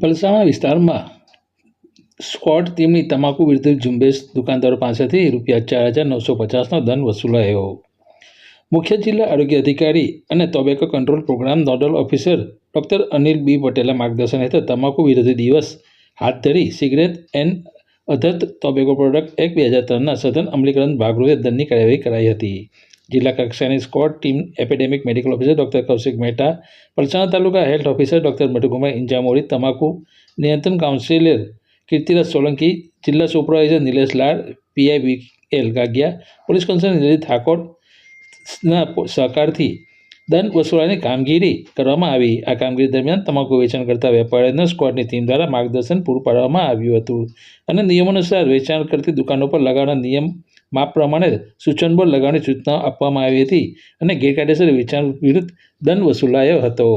પલસાણા વિસ્તારમાં સ્કોટ ટીમની તમાકુ વિરુદ્ધ ઝુંબેશ દુકાનદારો પાસેથી રૂપિયા ચાર હજાર નવસો પચાસનો દંડ વસૂલાયો. મુખ્ય જિલ્લા આરોગ્ય અધિકારી અને tobacco control programme nodal officer doctor Anil B પટેલના માર્ગદર્શન હેઠળ તમાકુ વિરોધી દિવસ હાથ ધરી cigarette and other tobacco product એક બે હજાર ત્રણના સઘન અમલીકરણ ભાગરૂપે દંડની કાર્યવાહી કરાઈ હતી. જિલ્લા કક્ષાની squad team epidemic medical officer doctor Kaushik Mehta, Palsana taluka health officer doctor Madhukumar Injamori, તમાકુ નિયંત્રણ કાઉન્સિલર કીર્તિરાજ સોલંકી, જિલ્લા supervisor Nilesh Lad, PI V L Gagiya, police commissioner Nilesh ઠાકોરના સહકારથી દંડ વસૂલવાની કામગીરી કરવામાં આવી. આ કામગીરી દરમિયાન તમાકુ વેચાણ કરતા વેપારીઓને સ્કોડની ટીમ દ્વારા માર્ગદર્શન પૂરું પાડવામાં આવ્યું હતું અને નિયમાનુસાર વેચાણ કરતી દુકાનો પર લગાવવાના નિયમ માપ પ્રમાણે સૂચન બોર્ડ લગાવવાની સૂચના આપવામાં આવી હતી અને ગેરકાયદેસર વેચાણ વિરુદ્ધ દંડ વસૂલાયો હતો.